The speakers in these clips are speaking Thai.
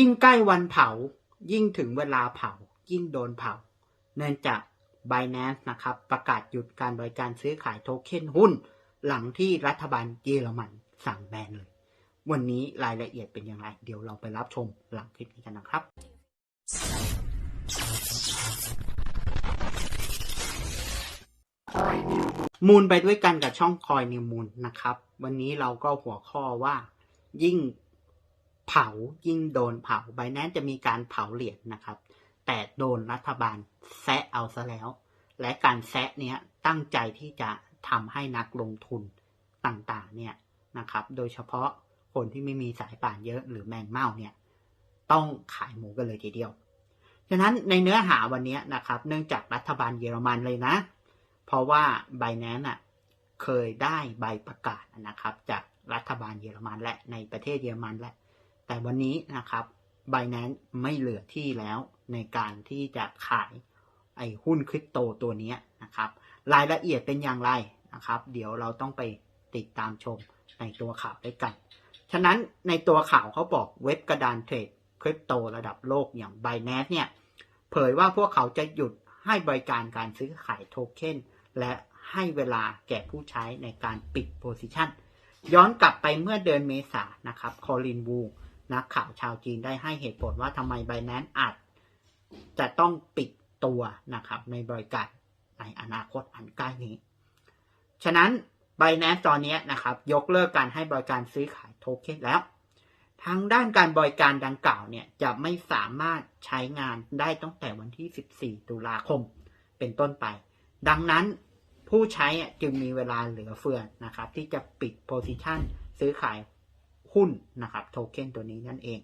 ยิ่งใกล้วันเผา ยิ่งถึงเวลาเผา ยิ่งโดนเผา เนื่องจาก Binance นะครับ ประกาศหยุดการบริการซื้อขายโทเค็นหุ้น หลังที่รัฐบาลเยอรมันสั่งแบนเลย วันนี้รายละเอียดเป็นอย่างไร เดี๋ยวเราไปรับชมหลังคลิปนี้กันนะครับ มูลไปด้วยกันกับช่องคอยนิวมูลนะครับ วันนี้เราก็หัวข้อว่ายิ่ง เผายิ่งโดนเผาไบแนนจะมีการเผาเหรียญนะครับ แต่โดนรัฐบาลแซะเอาซะแล้ว และการแซะเนี้ยตั้งใจที่จะทำให้นักลงทุนต่างๆเนี่ยนะครับ โดยเฉพาะคนที่ไม่มีสายป่านเยอะหรือแมงเม่าเนี่ยต้องขายหมูกันเลยทีเดียว ฉะนั้นในเนื้อหาวันนี้นะครับ เนื่องจากรัฐบาลเยอรมันเลยนะ เพราะว่า b บ n a n c e อะเคยได้ใบประกาศนะครับ จากรัฐบาลเยอรมันและในประเทศเยอรมันและ แต่วันนี้นะครับ b บ n a n c e ไม่เหลือที่แล้วในการที่จะขายไอ้หุ้นคริปโตตัวนี้นะครับ รายละเอียดเป็นอย่างไรนะครับ เดี๋ยวเราต้องไปติดตามชมในตัวข่าวด้วยกัน ฉะนั้นในตัวข่าวเขาบอกเว็บกระดานเทรดคริปโตระดับโลกอย่าง b บ n a n c e เนี่ยเผยว่าพวกเขาจะหยุดให้บริการการซื้อขายโทเค็นและให้เวลาแก่ผู้ใช้ในการปิดโพซิชันย้อนกลับไปเมื่อเดือนเมษายนะครับ คอลินวู นักข่าวชาวจีนได้ให้เหตุผลว่าทำไมไบแนนอาจจะต้องปิดตัวนะครับในบริการในอนาคตอันใกล้นี้ ฉะนั้น b บ n a n c e ตอนนี้นะครับ ยกเลิกการให้บริการซื้อขายโทเค็นแล้วทางด้านการบริการดังกล่าวเนี่ยจะไม่สามารถใช้งานได้ตั้งแต่วันที่ 14 ตุลาคมเป็นต้นไป ดังนั้นผู้ใช้จึงมีเวลาเหลือเฟือนะครับ ที่จะปิดโพซิชันซื้อขาย หุ้นนะครับโทเค็นตัวนี้นั่นเอง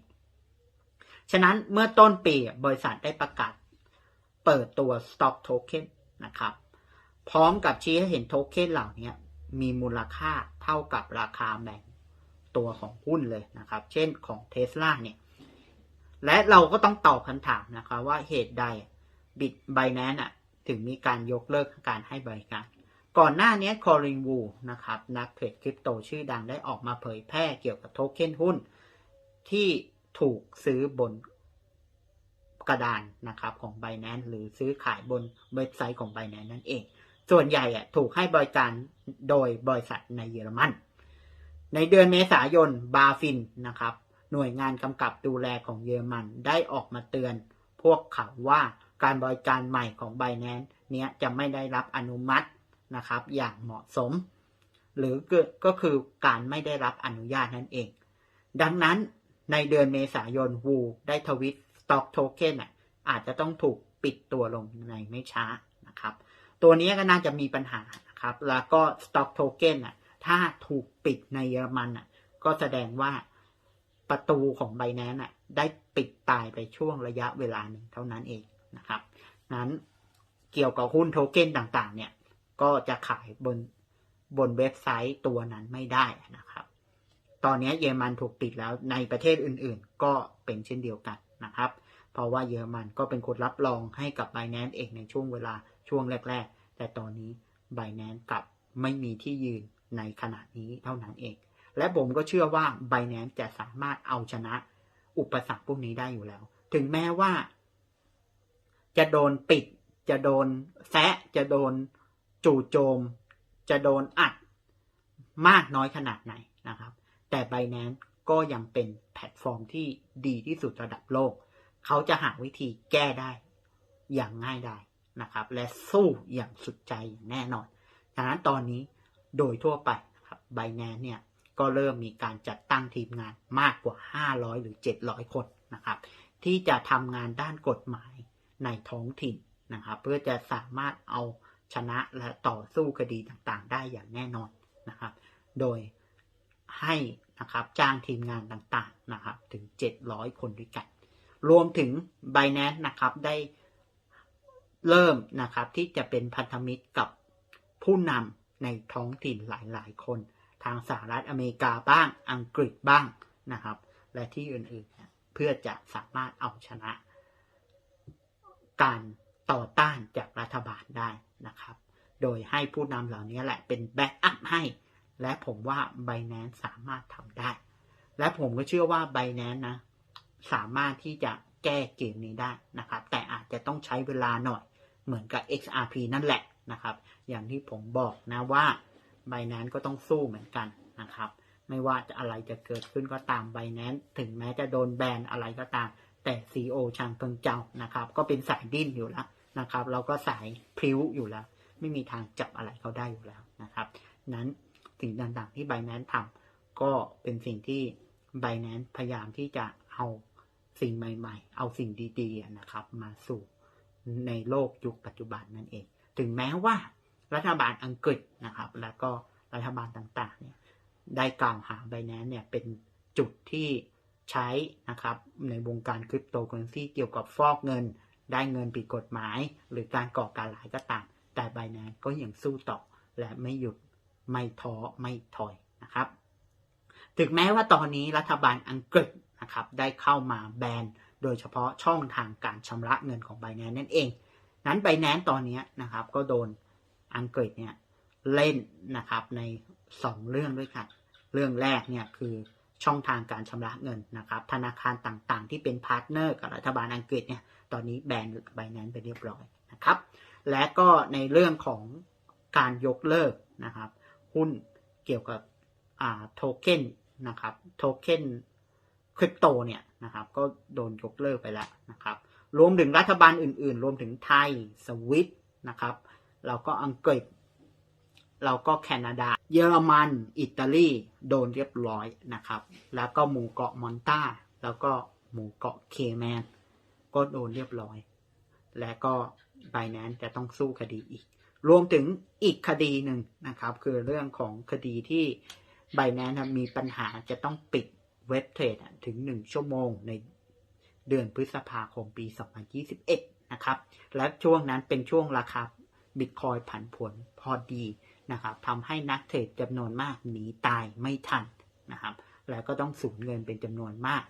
ฉะนั้นเมื่อต้นปีบริษัทได้ประกาศเปิดตัว Stock Token นะครับ พร้อมกับชี้ให้เห็นโทเค็นเหล่านี้มีมูลค่าเท่ากับราคาแบ่งตัวของหุ้นเลยนะครับ เช่นของ Tesla เนี่ย และเราก็ต้องตอบคำถามนะครับว่าเหตุใดบิตไบแนนอะถึงมีการยกเลิกการให้บริการ ก่อนหน้านี้คอรินวูนะครับนักเทรดคริปโตชื่อดังได้ออกมาเผยแพร่เกี่ยวกับโทเค็นหุ้น ที่ถูกซื้อบนกระดานนะครับของ b บ n a n c e หรือซื้อขายบนเว็บไซต์ของ b บ n a n c e นั่นเอง ส่วนใหญ่อะถูกให้บริการโดยบริษัทในเยอรมัน ในเดือนเมษายนบาฟินนะครับ หน่วยงานกำกับดูแลของเยอรมันได้ออกมาเตือน พวกเขาว่าการบริการใหม่ของ b บ n a n c e เนี้ยจะไม่ได้รับอนุมัติ นะครับ อย่างเหมาะสม หรือก็คือการไม่ได้รับอนุญาตนั่นเอง ดังนั้นในเดือนเมษายนวูได้ทวิต Stock Token อะอาจจะต้องถูกปิดตัวลงในไม่ช้านะครับ ตัวนี้ก็น่าจะมีปัญหานะครับ แล้วก็ Stock Token อะถ้าถูกปิดในเยอรมันก็แสดงว่าประตูของ b บ n a n c e อะได้ปิดตายไปช่วงระยะเวลาหนึ่งเท่านั้นเองนะครับ นั้นเกี่ยวกับหุ้นโทเค็นต่างๆ เนี่ย ก็จะขายบนบนเว็บไซต์ตัวนั้นไม่ได้นะครับ ตอนนี้เยอรมันถูกปิดแล้วในประเทศอื่นๆ ก็เป็นเช่นเดียวกันนะครับ เพราะว่าเยอรมันก็เป็นคนรับรองให้กับ b บ n a n c e เองในช่วงเวลาช่วงแรก ๆ แต่ตอนนี้ b บ n a n c e กลับไม่มีที่ยืนในขณะนี้เท่านั้นเอง และผมก็เชื่อว่า b บ n a n c e จะสามารถเอาชนะอุปสรรคพวกนี้ได้อยู่แล้ว ถึงแม้ว่า จะโดนปิด จะโดนแซะจะโดน จู่โจมจะโดนอัดมากน้อยขนาดไหนนะครับ แต่ b บ n a n c e ก็ยังเป็นแพลตฟอร์มที่ดีที่สุดระดับโลก เขาจะหาวิธีแก้ได้อย่างง่ายได้นะครับ และสู้อย่างสุดใจอย่างแน่นอนดังนั้นตอนนี้โดยทั่วไปนะครับ b บ n a n c e เนี่ยก็เริ่มมีการจัดตั้งทีมงานมากกว่า 500 หรือ 700 คนนะครับ ที่จะทำงานด้านกฎหมายในท้องถิ่นนะครับ เพื่อจะสามารถเอา ชนะและต่อสู้คดีต่างๆ ได้อย่างแน่นอนนะครับ โดยให้นะครับจ้างทีมงานต่างๆนะครับถึง 700 คนด้วยกัน รวมถึง b บ n a n c e นะครับได้เริ่มนะครับที่จะเป็นพันธมิตรกับผู้นำในท้องถิ่นหลายๆ คน ทางสหรัฐอเมริกาบ้างอังกฤษบ้างนะครับ และที่อื่นๆ เพื่อจะสามารถเอาชนะ การต่อต้านจากรัฐบาลได้ นะครับ โดยให้ผู้นำเหล่านี้แหละเป็นแบ็กอัพให้ และผมว่า b บ n a n c e สามารถทำได้ และผมก็เชื่อว่า b บ n a n c e นะ สามารถที่จะแก้เกมนี้ได้นะครับ แต่อาจจะต้องใช้เวลาหน่อย เหมือนกับ XRP นั่นแหละนะครับ อย่างที่ผมบอกนะว่า b i แ a n c e ก็ต้องสู้เหมือนกันนะครับ ไม่ว่าจะอะไรจะเกิดขึ้นก็ตาม b i แ a n c e ถึงแม้จะโดนแบนอะไรก็ตาม แต่ CEO ชางเพิงเจ้านะครับ ก็เป็นสายดิ้นอยู่แล้ว นะครับ เราก็สายพริ้วอยู่แล้ว ไม่มีทางจับอะไรเขาได้อยู่แล้วนะครับ นั้นสิ่งต่างๆที่ b i แ a n c e ทำก็เป็นสิ่งที่ b i แ a n c e พยายามที่จะเอาสิ่งใหม่ๆ เอาสิ่งดีๆนะครับ มาสู่ในโลกยุคปัจจุบันนั่นเอง ถึงแม้ว่ารัฐบาลอังกฤษนะครับ แล้วก็รัฐบาลต่างๆเนี่ยได้กล่าวหา b i แ a n c e เนี่ยเป็นจุดที่ใช้นะครับในวงการคริปโตเคอเรนซีเกี่ยวกับฟอกเงิน ได้เงินผิดกฎหมาย หรือการก่อการร้ายก็ตาม แต่ b i แ a n c e ก็ยังสู้ต่อ และไม่หยุดไม่ท้อไม่ถอยนะครับ ถึงแม้ว่าตอนนี้รัฐบาลอังกฤษนะครับได้เข้ามาแบนโดยเฉพาะช่องทางการชำระเงินของ b i แ a n c e นั่นเอง นั้น b i แ a n c e ตอนนี้นะครับก็โดนอังกฤษเนี่ยเล่นนะครับใน 2 เรื่องด้วยกันเรื่องแรกเนี่ยคือช่องทางการชำระเงินนะครับ ธนาคารต่างๆ ที่เป็นพาร์ทเนอร์กับรัฐบาลอังกฤษเนี่ย ตอนนี้แบน b i แ a n c e ไปเรียบร้อยนะครับ และก็ในเรื่องของการยกเลิกนะครับ หุ้นเกี่ยวกับโทเค็นนะครับโทเค็นคริปโตเนี่ยนะครับก็โดนยกเลิกไปแล้วนะครับ รวมถึงรัฐบาลอื่นๆ รวมถึงไทยสวิตนะครับแล้วก็อังกฤษ เราก็แคนาดา เยอรมัน อิตาลี โดนเรียบร้อยนะครับ แล้วก็หมู่เกาะมอนตาแล้วก็หมู่เกาะเคแมน ก็โดนเรียบร้อย และก็ไบแนนจะต้องสู้คดีอีก รวมถึงอีกคดีหนึ่งนะครับ คือเรื่องของคดีที่ไบแนนมีปัญหาจะต้องปิดเว็บเทรดถึง 1 ชั่วโมงในเดือนพฤษภาคมปี 2021 นะครับ และช่วงนั้นเป็นช่วงราคาบิตคอยผันผวนพอดีนะครับทำให้นักเทรดจำนวนมากหนีตายไม่ทันนะครับ แล้วก็ต้องสูญเงินเป็นจำนวนมาก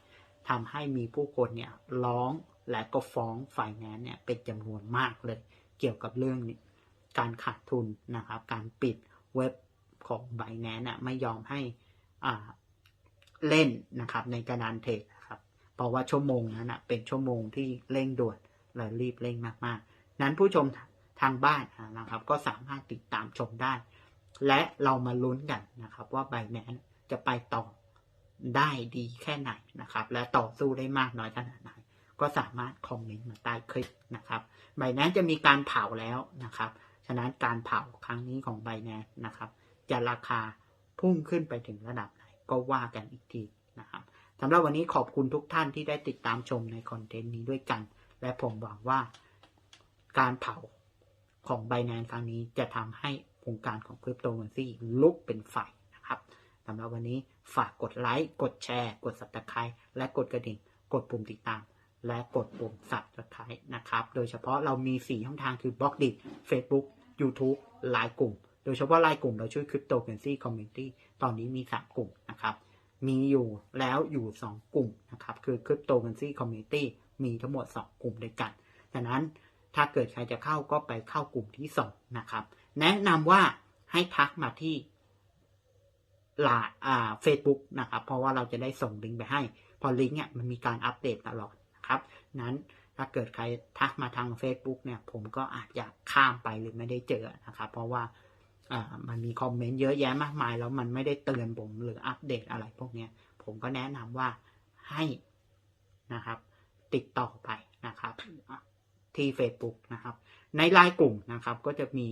ทำให้มีผู้คนเนี่ยร้อง และก็ฟ้องฝ่ายแนนเนี่ยเป็นจำนวนมากเลย เกี่ยวกับเรื่องการขาดทุนนะครับ การปิดเว็บของ b บแนนน่ะไม่ยอมให้อ่าเล่นนะครับในกระดานเทรดนะครับ เพราะว่าชั่วโมงนั้นนะเป็นชั่วโมงที่เร่งด่วนและรีบเร่งมากๆ นั้นผู้ชมทางบ้านนะครับ ก็สามารถติดตามชมได้ และเรามาลุ้นกันนะครับ ว่าไบแนนจะไปต่อได้ดีแค่ไหนนะครับ และต่อสู้ได้มากน้อยขนาดไหน ก็สามารถคอมเมนต์มาใต้คลิปนะครับไบแนนจะมีการเผาแล้วนะครับ ฉะนั้นการเผาครั้งนี้ของไบแนนนะครับ จะราคาพุ่งขึ้นไปถึงระดับไหนก็ว่ากันอีกทีนะครับสำหรับวันนี้ขอบคุณทุกท่านที่ได้ติดตามชมในคอนเทนต์นี้ด้วยกัน และผมหวังว่าการเผาของ b บ n a n c e ครั้งนี้จะทำให้วงการของคริปโตเคอเรนซีลุกเป็นไฟนะครับสำหรับวันนี้ฝากกดไลค์ กดแชร์ กด subscribe และกดกระดิ่ง กดปุ่มติดตาม และกดปุ่ม subscribe นะครับ โดยเฉพาะเรามี 4 ช่องทางคือบล็อกดิ Facebook YouTube ไลน์กลุ่ม โดยเฉพาะไลน์กลุ่มเราช่วยคริปโตเคอเรนซีคอมมูนิตี้ตอนนี้มี 3 กลุ่มนะครับ มีอยู่แล้วอยู่ 2 กลุ่มนะครับ คือ Cryptocurrency Community มีทั้งหมด 2 กลุ่มด้วยกัน ดังนั้นถ้าเกิดใครจะเข้าก็ไปเข้ากลุ่มที่ 2 นะครับ แนะนำว่าให้ทักมาที่ลาอ่า Facebook นะครับ เพราะว่าเราจะได้ส่งลิงก์ไปให้ พอลิงก์เนี่ยมันมีการอัปเดตตลอด นะครับ นั้นถ้าเกิดใครทักมาทาง Facebook เนี่ย ผมก็อาจจะข้ามไปหรือไม่ได้เจอนะครับ เพราะว่ามันมีคอมเมนต์เยอะแยะมากมาย แล้วมันไม่ได้เตือนผมหรืออัปเดตอะไรพวกนี้ผมก็แนะนำว่าให้นะครับ ติดต่อไปนะครับที่ Facebook นะครับ ในไลน์กลุ่มนะครับ ก็จะมี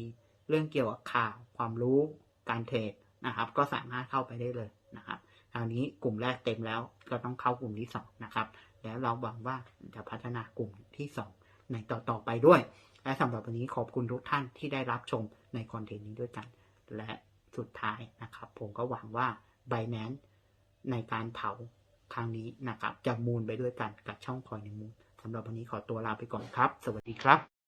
เรื่องเกี่ยวกับข่าวความรู้การเทรดนะครับ ก็สามารถเข้าไปได้เลยนะครับคราวนี้กลุ่มแรกเต็มแล้วก็ต้องเข้ากลุ่มที่2นะครับ และเราหวังว่าจะพัฒนากลุ่มที่ 2 ในต่อๆไปด้วย และสำหรับวันนี้ขอบคุณทุกท่านที่ได้รับชมในคอนเทนต์นี้ด้วยกัน และสุดท้ายนะครับ ผมก็หวังว่า b บ n a n c e ในการเผาครั้งนี้นะครับจะมูลไปด้วยกันกับช่องคอยในมูลสำหรับวันนี้ขอตัวลาไปก่อนครับ สวัสดีครับ